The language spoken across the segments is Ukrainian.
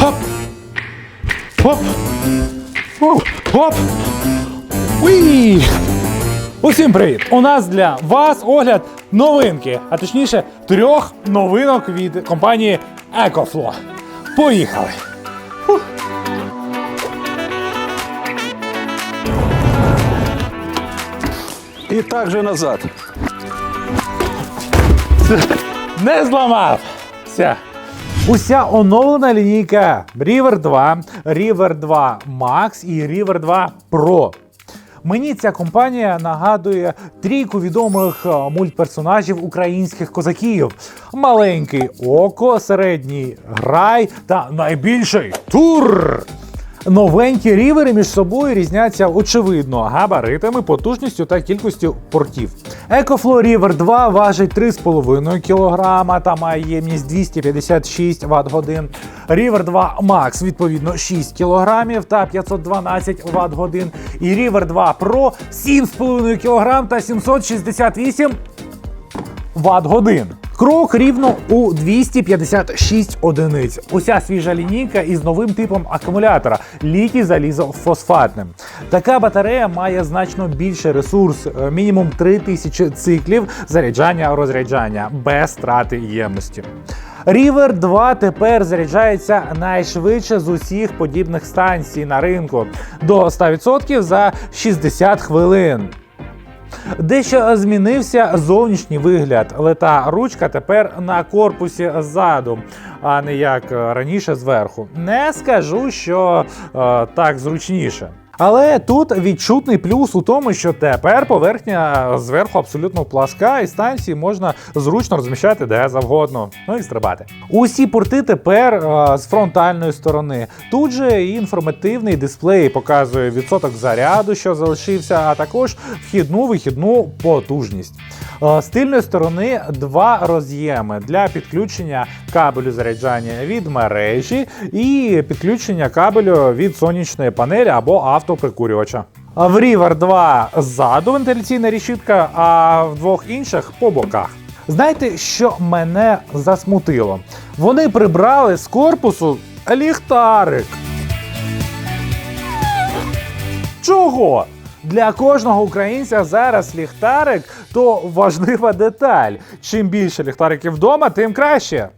Хоп! Хоп! Оу, Хоп! Уї! Усім привіт! У нас для вас огляд новинки, а точніше трьох новинок від компанії EcoFlow. Поїхали! І так же назад. Не зламався. Уся оновлена лінійка River 2, River 2 Max і River 2 Pro. Мені ця компанія нагадує трійку відомих е, мультперсонажів українських козаків: маленький око, середній грай та найбільший тур. Новенькі рівери між собою різняться очевидно габаритами, потужністю та кількістю портів. EcoFlow River 2 важить 3,5 кг та має ємність 256 Вт годин. River 2 Max відповідно 6 кг та 512 Вт годин. І River 2 Pro 7,5 кг та 768 Вт годин. Крок рівно у 256 одиниць. Уся свіжа лінійка із новим типом акумулятора літій залізофосфатним. Така батарея має значно більший ресурс, е, мінімум 3000 циклів заряджання розряджання без страти ємності. River 2 тепер заряджається найшвидше з усіх подібних станцій на ринку до 100% за 60 хвилин. Дещо змінився зовнішній вигляд, але та ручка тепер на корпусі ззаду, а не як раніше зверху. Не скажу, що е, так зручніше. Але тут відчутний плюс у тому, що тепер поверхня зверху абсолютно пласка, і станції можна зручно розміщати де завгодно. Ну і стрибати. Усі порти тепер е, з фронтальної сторони. Тут же і інформативний дисплей показує відсоток заряду, що залишився, а також вхідну вихідну потужність. Е, З тильної сторони два роз'єми для підключення кабелю заряджання від мережі і підключення кабелю від сонячної панелі або автоприкурювача. В River 2 ззаду вентиляційна рішітка, а в двох інших по боках. Знаєте, що мене засмутило? Вони прибрали з корпусу ліхтарик. Чого? Для кожного українця зараз ліхтарик то важлива деталь. Чим більше ліхтариків вдома, тим краще.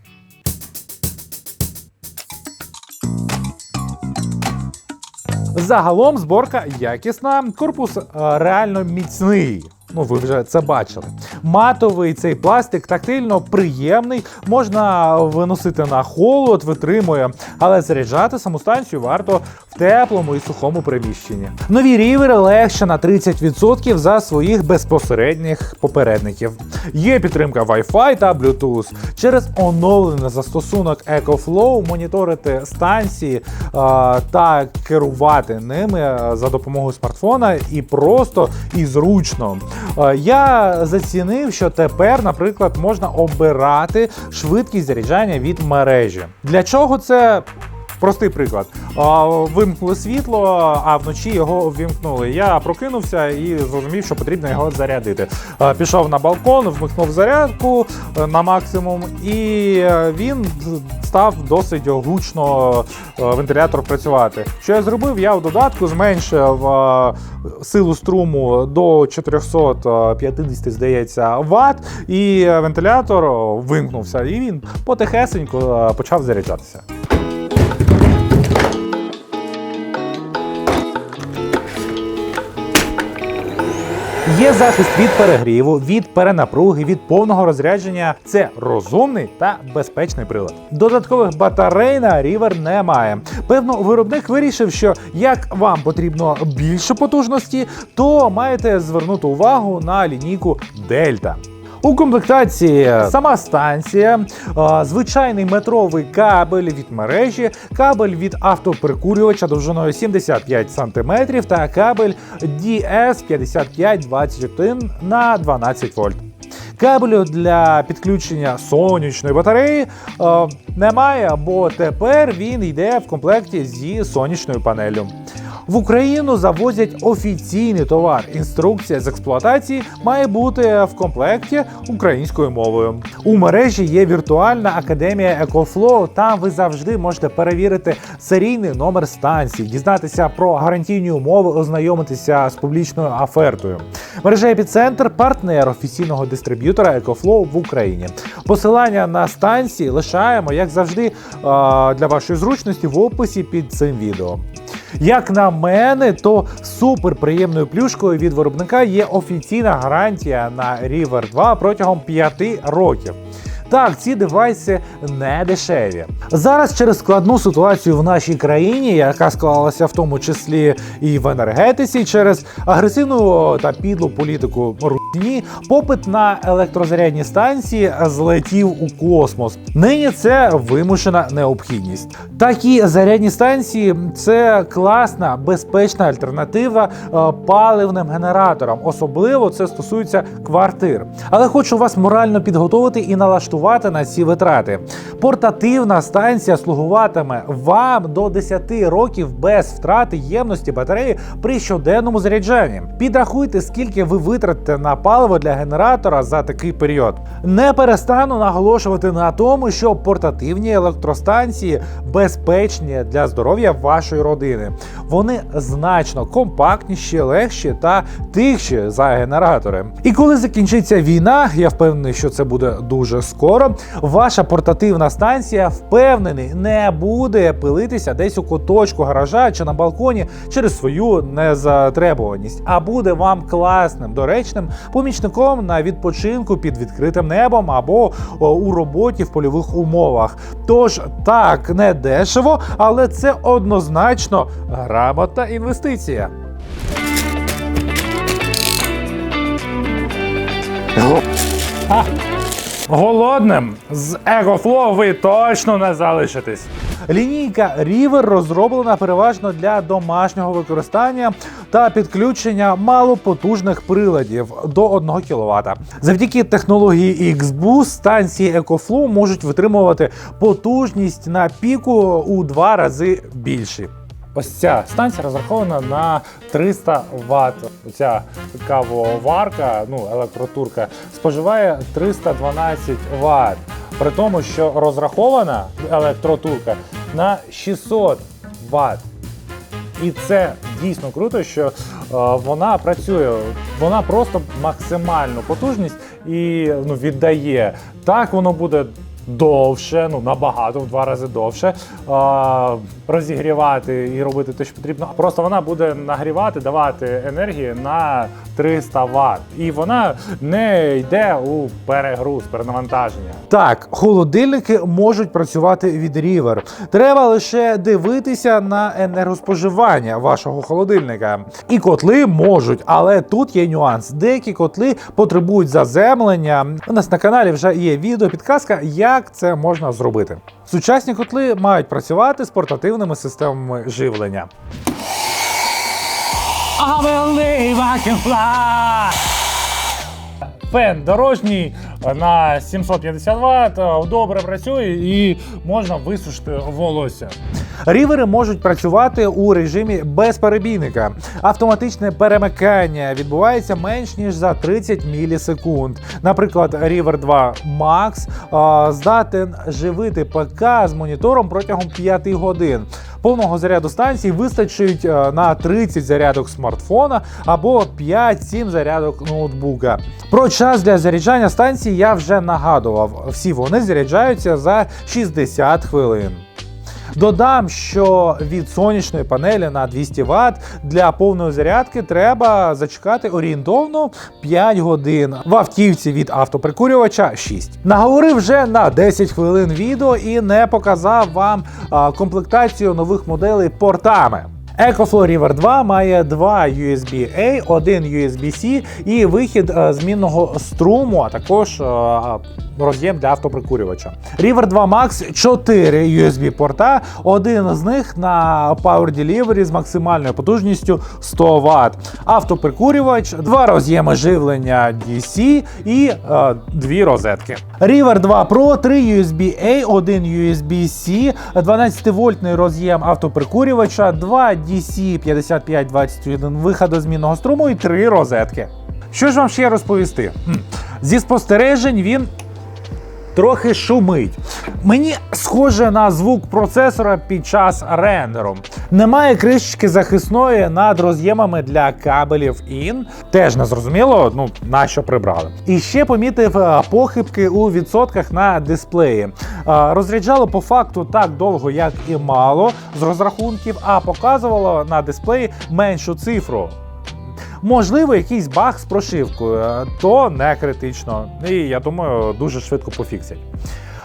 Загалом зборка якісна, корпус е, реально міцний. Ну, ви вже це бачили. Матовий цей пластик тактильно приємний, можна виносити на холод, витримує, але заряджати саму станцію варто в теплому і сухому приміщенні. Нові рівери легше на 30% за своїх безпосередніх попередників. Є підтримка Wi-Fi та Bluetooth. Через оновлений застосунок EcoFlow моніторити станції е, та керувати ними за допомогою смартфона і просто і зручно. Е, Я зацінив, що тепер, наприклад, можна обирати швидкість заряджання від мережі. Для чого це? Простий приклад. Вимкнули світло, а вночі його ввімкнули. Я прокинувся і зрозумів, що потрібно його зарядити. Пішов на балкон, вмикнув зарядку е, на максимум, і е, він став досить гучно е, вентилятор працювати. Що я зробив? Я в додатку зменшив силу струму до 450, здається, ватт, і вентилятор вимкнувся, і він потихесенько почав заряджатися. Є захист від перегріву, від перенапруги, від повного розрядження. Це розумний та безпечний прилад. Додаткових батарей на рівер немає. Певно, виробник вирішив, що як вам потрібно більше потужності, то маєте звернути увагу на лінійку Дельта. У комплектації сама станція, звичайний метровий кабель від мережі, кабель від автоприкурювача довжиною 75 см та кабель DS5521 на 12 вольт. Кабелю для підключення сонячної батареї е, немає, бо тепер він йде в комплекті зі сонячною панеллю. В Україну завозять офіційний товар. Інструкція з експлуатації має бути в комплекті українською мовою. У мережі є віртуальна академія EcoFlow. Там ви завжди можете перевірити серійний номер станції, дізнатися про гарантійні умови, ознайомитися з публічною офертою. Мережа Епіцентр партнер офіційного дистриб'ютора EcoFlow в Україні. Посилання на станції лишаємо, як завжди, для вашої зручності в описі під цим відео. Як на мене, то супер приємною плюшкою від виробника є офіційна гарантія на River 2 протягом 5 років. Так, ці девайси не дешеві. Зараз через складну ситуацію в нашій країні, яка склалася в тому числі і в енергетиці, через агресивну та підлу політику Русні, попит на електрозарядні станції злетів у космос. Нині це вимушена необхідність. Такі зарядні станції це класна, безпечна альтернатива е, паливним генераторам. Особливо це стосується квартир. Але хочу вас морально підготувати і налаштувати на ці витрати. Портативна станція слугуватиме вам до 10 років без втрати ємності батареї при щоденному заряджанні. Підрахуйте, скільки ви витратите на паливо для генератора за такий період. Не перестану наголошувати на тому, що портативні електростанції безпечні для здоров'я вашої родини. Вони значно компактніші, легші та тихші за генератори. І коли закінчиться війна, я впевнений, що це буде дуже скоро. Ваша портативна станція впевнений не буде пилитися десь у куточку гаража чи на балконі через свою незатребуваність, а буде вам класним доречним помічником на відпочинку під відкритим небом або у роботі в польових умовах. Тож так не дешево, але це однозначно грамотна інвестиція. А, Голодним з EcoFlow ви точно не залишитесь. Лінійка River розроблена переважно для домашнього використання та підключення малопотужних приладів до 1 кВт. Завдяки технології X-Boost станції EcoFlow можуть витримувати потужність на піку у два рази більші. Ось ця станція розрахована на 300 Вт. Ця кавоварка, ну електротурка, споживає 312 Вт. При тому, що розрахована електротурка на 600 Вт. І це дійсно круто, що е, вона працює. Вона просто максимальну потужність і ну, віддає. Так воно буде довше, ну набагато в два рази довше е, розігрівати і робити те, що потрібно. Просто вона буде нагрівати, давати енергії на 300 Вт. І вона не йде у перегруз, перенавантаження. Так, холодильники можуть працювати від River. Треба лише дивитися на енергоспоживання вашого холодильника. І котли можуть, але тут є нюанс. Деякі котли потребують заземлення. У нас на каналі вже є відео, підказка, як це можна зробити. Сучасні котли мають працювати з портативними системами живлення. I believe I can fly! Фен дорожній на 750 Вт, добре працює і можна висушити волосся. Рівери можуть працювати у режимі безперебійника. Автоматичне перемикання відбувається менш ніж за 30 мілісекунд. Наприклад, River 2 Max а, здатен живити ПК з монітором протягом 5 годин. Повного заряду станції вистачить на 30 зарядок смартфона або 5-7 зарядок ноутбука. Про час для заряджання станції я вже нагадував. Всі вони заряджаються за 60 хвилин. Додам, що від сонячної панелі на 200 Вт для повної зарядки треба зачекати орієнтовно 5 годин. В автівці від автоприкурювача 6. Наговорив вже на 10 хвилин відео і не показав вам комплектацію нових моделей портами. EcoFlow River 2 має два USB-A, один USB-C і вихід е, змінного струму, а також е, роз'єм для автоприкурювача. River 2 Max 4 USB порта, один з них на Power Delivery з максимальною потужністю 100 Вт. Автоприкурювач, два роз'єми живлення DC і е, дві розетки. River 2 Pro, 3 USB A, 1 USB C, 12 вольтний роз'єм автоприкурювача, 2 DC 5521 виходозмінного струму і 3 розетки. Що ж вам ще розповісти? Зі спостережень він трохи шумить. Мені схоже на звук процесора під час рендеру. Немає кришечки захисної над роз'ємами для кабелів IN. Теж не зрозуміло, ну на що прибрали. І ще помітив е, похибки у відсотках на дисплеї. Е, Розряджало по факту так довго, як і мало з розрахунків, а показувало на дисплеї меншу цифру. Можливо, якийсь баг з прошивкою, то не критично. І я думаю, дуже швидко пофіксять.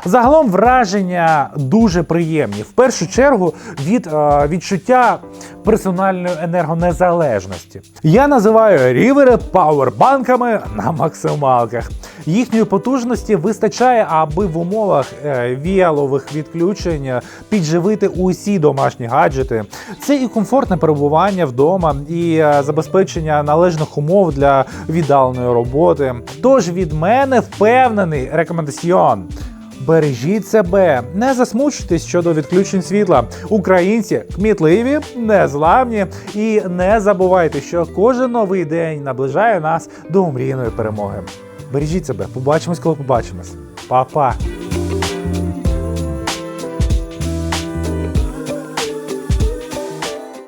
Загалом враження дуже приємні. В першу чергу від е, відчуття персональної енергонезалежності. Я називаю рівери пауербанками на максималках. Їхньої потужності вистачає, аби в умовах е, віялових відключень підживити усі домашні гаджети. Це і комфортне перебування вдома, і е, забезпечення належних умов для віддаленої роботи. Тож від мене впевнений рекомендаціон. Бережіть себе, не засмучуйтесь щодо відключень світла. Українці кмітливі, незламні і не забувайте, що кожен новий день наближає нас до умрійної перемоги. Бережіть себе, побачимось, коли побачимось. Па-па!